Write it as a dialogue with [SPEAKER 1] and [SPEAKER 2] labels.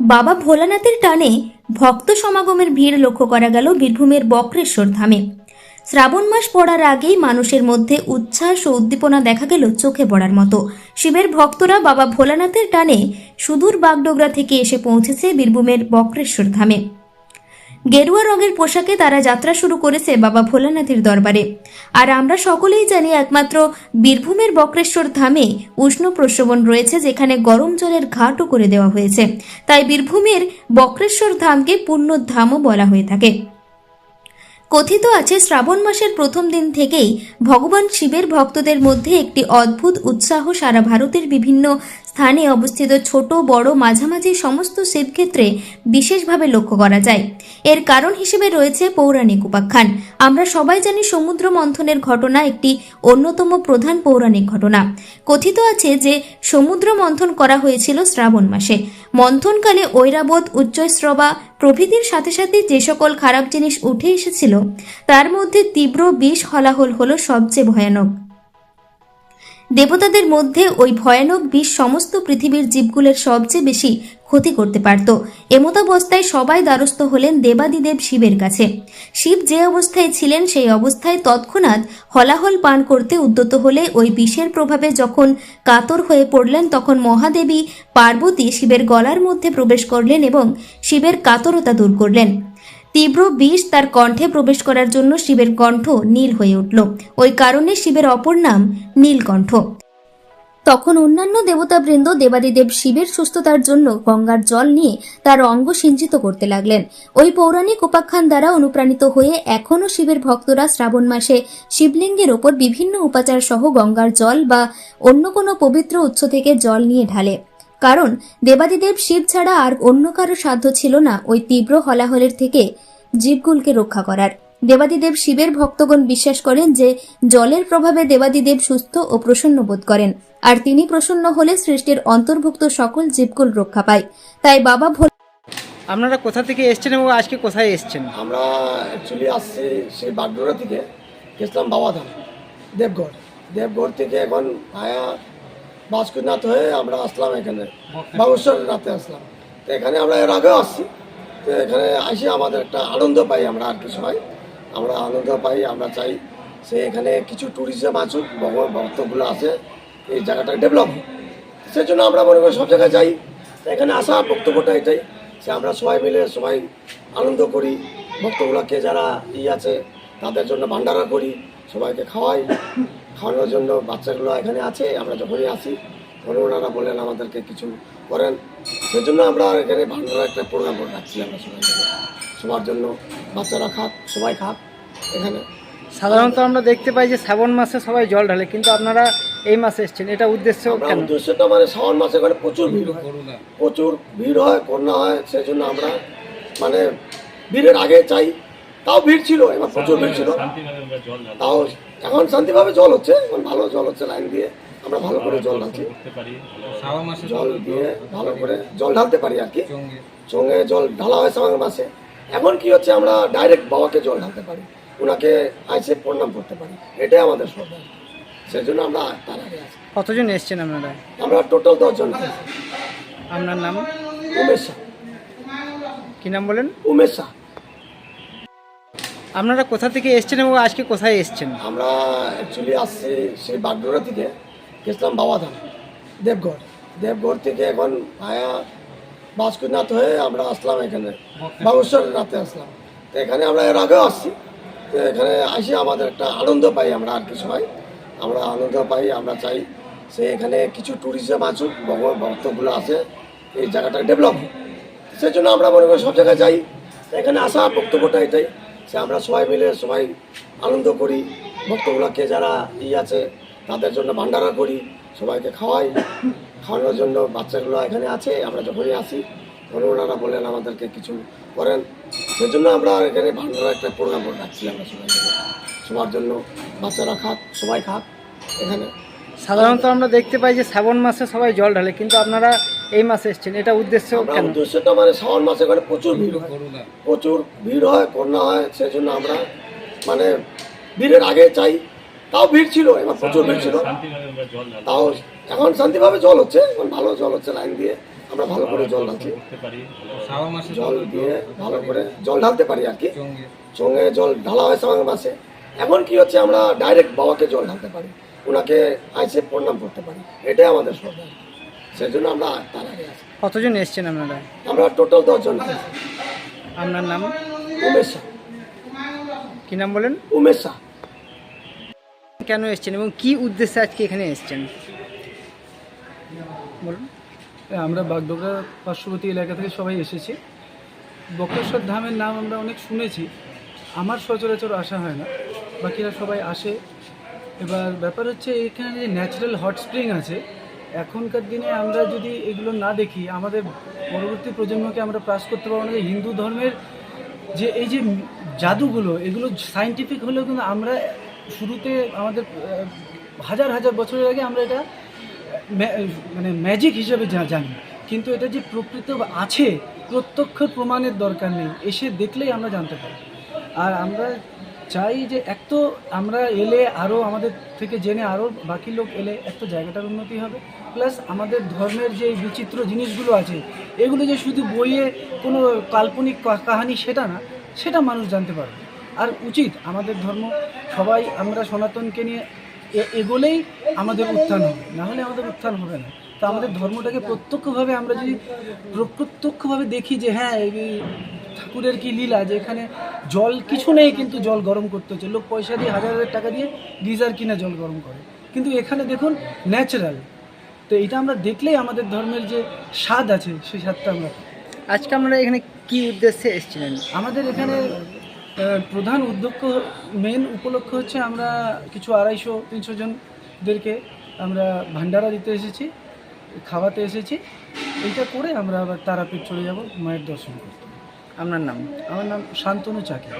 [SPEAKER 1] বাবা ভোলানাথের টানে ভক্ত সমাগমের ভিড় লক্ষ্য করা গেল বীরভূমের বক্রেশ্বর ধামে। শ্রাবণ মাস পড়ার আগেই মানুষের মধ্যে উচ্ছ্বাস ও উদ্দীপনা দেখা গেল চোখে পড়ার মতো। শিবের ভক্তরা বাবা ভোলানাথের টানে সুদূর বাগডোগরা থেকে এসে পৌঁছেছে বীরভূমের বক্রেশ্বর ধামে। গেরুয়া রঙের পোশাকে তারা যাত্রা শুরু করেছে বাবা ভোলানাথের দরবারে। আর আমরা সকলেই জানি একমাত্র বীরভূমের বক্রেশ্বর ধামে উষ্ণ প্রশ্রবণ রয়েছে, যেখানে গরম জলের ঘাটও করে দেওয়া হয়েছে। তাই বীরভূমের বক্রেশ্বর ধামকে পূর্ণ ধামও বলা হয়ে থাকে। কথিত আছে, শ্রাবণ মাসের প্রথম দিন থেকেই ভগবান শিবের ভক্তদের মধ্যে একটি অদ্ভুত উৎসাহ সারা ভারতের বিভিন্ন স্থানে অবস্থিত ছোট, বড়, মাঝামাঝি সমস্ত শিবক্ষেত্রে বিশেষভাবে লক্ষ্য করা যায়। এর কারণ হিসেবে রয়েছে পৌরাণিক উপাখ্যান। আমরা সবাই জানি সমুদ্র মন্থনের ঘটনা একটি অন্যতম প্রধান পৌরাণিক ঘটনা। কথিত আছে যে, সমুদ্র মন্থন করা হয়েছিল শ্রাবণ মাসে। মন্থনকালে ঐরাবত উচ্চস্রবা প্রভৃতির সাথে সাথে যে সকল খারাপ জিনিস উঠে এসেছিল, তার মধ্যে তীব্র বিষ হলাহল হল সবচেয়ে ভয়ানক। দেবতাদের মধ্যে ওই ভয়ানক বিষ সমস্ত পৃথিবীর জীবগুলোর সবচেয়ে বেশি ক্ষতি করতে পারত। এমতাবস্থায় সবাই দ্বারস্থ হলেন দেবাদিদেব শিবের কাছে। শিব যে অবস্থায় ছিলেন সেই অবস্থায় তৎক্ষণাৎ হলাহল পান করতে উদ্যত হলে ওই বিষের প্রভাবে যখন কাতর হয়ে পড়লেন তখন মহাদেবী পার্বতী শিবের গলার মধ্যে প্রবেশ করলেন এবং শিবের কাতরতা দূর করলেন। তীব্র বিষ তার কণ্ঠে প্রবেশ করার জন্য শিবের কণ্ঠ নীল হয়ে উঠল। ওই কারণে শিবের অপর নাম নীলকণ্ঠ। তখন অন্যান্য দেবতাবৃন্দ দেবাদিদেব শিবের সুস্থতার জন্য গঙ্গার জল নিয়ে তার অঙ্গ সিঞ্চিত করতে লাগলেন। ওই পৌরাণিক উপাখ্যান দ্বারা অনুপ্রাণিত হয়ে এখনও শিবের ভক্তরা শ্রাবণ মাসে শিবলিঙ্গের ওপর বিভিন্ন উপাচার সহ গঙ্গার জল বা অন্য কোনো পবিত্র উৎস থেকে জল নিয়ে ঢালে। কারণ দেবাদিদেব শিব ছাড়া আর অন্য কারও সাধ্য ছিল না ওই তীব্র হলাহলের থেকে জীবগুলকে রক্ষা করার। দেবাদিদেব শিবের ভক্তগণ বিশ্বাস করেন যে জলের প্রভাবে দেবাদিদেব সুস্থ ও প্রসন্ন বোধ করেন আর তিনি প্রসন্ন হলে সৃষ্টির অন্তর্ভুক্ত সকল জীবকুল রক্ষা পায়। তাই বাবা ভোল
[SPEAKER 2] আপনারা কোথা থেকে এসছেন এবং আজকে কোথায় এসছেন?
[SPEAKER 3] আমরা অ্যাকচুয়ালি আসছি সেই বাগডোরা থেকে গেছিলাম বাবাধাম দেবগড়। দেবগড় থেকে এখন ভায়া বাসকুনাথ হয়ে আমরা আসলাম এখানে। বাবুশ্বর রাতে আসলাম। তো এখানে আমরা এর আগেও আসছি। তো এখানে আসি, আমাদের একটা আনন্দ পাই আমরা আর কি সবাই। আমরা আনন্দ পাই, আমরা চাই সে এখানে কিছু ট্যুরিজম আসুক ভগবান ভক্তগুলো আছে এই জায়গাটা ডেভেলপ হোক। সেই জন্য আমরা মনে করি সব জায়গায় যাই। এখানে আসা বক্তব্যটা এটাই যে আমরা সবাই মিলে সবাই আনন্দ করি। ভক্তগুলোকে যারা ই আছে, তাদের জন্য ভান্ডারা করি। সবাইকে খাওয়াই। খাওয়ানোর জন্য বাচ্চাগুলো এখানে আছে আমরা যখনই আসি তখন ওনারা বলেন আমাদেরকে কিছু করেন। সেজন্য আমরা এখানে ভান্ডারা একটা প্রোগ্রাম রাখছি আমরা সবাই সবার জন্য বাচ্চারা খাক সবাই খাক এখানে।
[SPEAKER 2] সাধারণত আমরা দেখতে পাই যে শ্রাবণ মাসে সবাই জল ঢালে কিন্তু আপনারা এই মাসে এসছেন এটা উদ্দেশ্য
[SPEAKER 3] উদ্দেশ্যটা মানে শ্রাবণ মাসে এখানে প্রচুর ভিড় হয়। প্রচুর ভিড় হয় করোনা হয় সেই জন্য আমরা মানে ভিড়ের আগে চাই। তাও ভিড় ছিল এবার প্রচুর ভিড় ছিল। তাও এখন শান্তিভাবে জল হচ্ছে এখন ভালো জল হচ্ছে লাইন দিয়ে। আমরা ভালো করে জল ঢালছি। জল দিয়ে ভালো করে জল ঢালতে পারি আর কি। সঙ্গে জল ঢালা হয় শ্রাবণ মাসে। এখন কি হচ্ছে আমরা ডাইরেক্ট বাবাকে জল ঢালতে পারি। ওনাকে আইসে প্রণাম করতে পারি। এটাই আমাদের সরকার সেই জন্য আমরা তার আগে আছি।
[SPEAKER 2] কতজন এসছেন আপনারা?
[SPEAKER 3] আমরা টোটাল দশজন।
[SPEAKER 2] আপনার নাম?
[SPEAKER 3] উমেশ শাহ।
[SPEAKER 2] কি নাম বলেন?
[SPEAKER 3] উমেশ শাহ।
[SPEAKER 2] আপনারা কোথা থেকে এসছেন এবং আজকে কোথায় এসছেন?
[SPEAKER 3] আমরা অ্যাকচুয়ালি আসছি সেই বাগডোরা থেকে। গেছিলাম বাবাধাম দেবগড়। দেবগড় থেকে এখন ভায়া বাসকুনাথ হয়ে আমরা আসলাম এখানে। বাবুশ্বর রাতে আসলাম। তো এখানে আমরা এর আগেও আসছি। তো এখানে আসি আমাদের একটা আনন্দ পাই আমরা আর কি সবাই। আমরা আনন্দ পাই আমরা চাই সে এখানে কিছু ট্যুরিজম আসুক ভক্তগুলো আছে এই জায়গাটা ডেভেলপ সেই জন্য আমরা মনে করি সব জায়গায় যাই। এখানে আসা বক্তব্যটা এটাই। যে আমরা সবাই মিলে সবাই আনন্দ করি। ভক্তগুলোকে যারা ই আছে, তাদের জন্য ভান্ডারা করি, সবাইকে খাওয়াই। খাওয়ানোর জন্য বাচ্চাগুলো এখানে আছে, আমরা যখনই আসি, তখন ওনারা বলেন আমাদেরকে কিছু করেন। সেই জন্য আমরা এখানে ভান্ডারা একটা প্রোগ্রাম রাখছি আমরা সবাই সবার জন্য বাচ্চারা খাক, সবাই খাক এখানে।
[SPEAKER 2] সাধারণত আমরা দেখতে পাই যে শ্রাবণ মাসে সবাই জল ঢালে, কিন্তু আপনারা এই মাসে এসছেন এটা উদ্দেশ্য
[SPEAKER 3] আমরা
[SPEAKER 2] কেন?
[SPEAKER 3] উদ্দেশ্যটা মানে শ্রাবণ মাসে এখানে প্রচুর ভিড় হয়। প্রচুর ভিড় হয় করোনা হয় সেই জন্য আমরা মানে ভিড়ের আগে চাই। তাও ভিড় ছিল এবার প্রচুর ভিড় ছিল। তাও এখন শান্তিভাবে জল হচ্ছে এখন ভালো জল হচ্ছে লাইন দিয়ে। আমরা ভালো করে জল ঢালছি। জল দিয়ে ভালো করে জল ঢালতে পারি আর কি। সঙ্গে জল ঢালা হয় শ্রাবণ মাসে। এখন কি হচ্ছে আমরা ডাইরেক্ট বাবাকে জল ঢালতে পারি। ওনাকে আইসে প্রণাম করতে পারি। এটাই আমাদের শ্রদ্ধা সেই জন্য আমরা তার আগে আছি।
[SPEAKER 2] কতজন এসছেন আপনারা?
[SPEAKER 3] আমরা টোটাল দশজন আছি।
[SPEAKER 2] আপনার নাম?
[SPEAKER 3] উমেশ শাহ।
[SPEAKER 2] কি নাম বলেন?
[SPEAKER 3] উমেশ শাহ।
[SPEAKER 2] কেন এসছেন এবং কি উদ্দেশ্যে আজকে এখানে এসছেন? বলুন।
[SPEAKER 4] আমরা বাগডোগরা পার্শ্ববর্তী এলাকা থেকে সবাই এসেছি। বক্রেশ্বর ধামের নাম আমরা অনেক শুনেছি। আমার সচরাচর আসা হয় না। বাকিরা সবাই আসে। এবার ব্যাপার হচ্ছে এখানে যে ন্যাচারাল হট স্প্রিং আছে এখনকার দিনে আমরা যদি এগুলো না দেখি, আমাদের পরবর্তী প্রজন্মকে আমরা প্রাস করতে পারব না। যে হিন্দু ধর্মের যে, এই যে জাদুগুলো, এগুলো সাইন্টিফিক হলেও কিন্তু আমরা শুরুতে আমাদের হাজার হাজার বছরের আগে আমরা এটা মানে ম্যাজিক হিসেবে জানি। কিন্তু এটা যে প্রকৃত আছে, প্রত্যক্ষ প্রমাণের দরকার নেই। এসে দেখলেই আমরা জানতে পারি। আর আমরা চাই যে এক তো আমরা এলে আরও আমাদের থেকে জেনে আরও বাকি লোক এলে এক তো জায়গাটার উন্নতি হবে। প্লাস আমাদের ধর্মের যে বিচিত্র জিনিসগুলো আছে, এগুলো যে শুধু বইয়ে কোনো কাল্পনিক কাহানি সেটা না, সেটা মানুষ জানতে পারবে। আর উচিত আমাদের ধর্ম, সবাই আমরা সনাতনকে নিয়ে এগোলেই আমাদের উত্থান হবে নাহলে আমাদের উত্থান হবে না। তো আমাদের ধর্মটাকে প্রত্যক্ষভাবে আমরা যদি প্রত্যক্ষভাবে দেখি যে হ্যাঁ ঠাকুরের কি লীলা যে এখানে জল কিছু নেই কিন্তু জল গরম করতে হচ্ছে। লোক পয়সা দিয়ে হাজার হাজার টাকা দিয়ে গিজার কিনে জল গরম করে। কিন্তু এখানে দেখুন ন্যাচারাল তো এটা আমরা দেখলেই আমাদের ধর্মের যে স্বাদ আছে সেই স্বাদটা আমরা
[SPEAKER 2] আজকে আমরা এখানে কি উদ্দেশ্যে এসেছিলেন?
[SPEAKER 4] আমাদের এখানে প্রধান উদ্যোগ মেন উপলক্ষ হচ্ছে আমরা কিছু আড়াইশো তিনশো জনদেরকে আমরা ভান্ডারা দিতে এসেছি খাওয়াতে এসেছি। এইটা করে আমরা আবার তারাপীঠ চলে যাব মায়ের দর্শন করতে।
[SPEAKER 2] আপনার নাম?
[SPEAKER 4] আমার নাম শান্তনু চাকি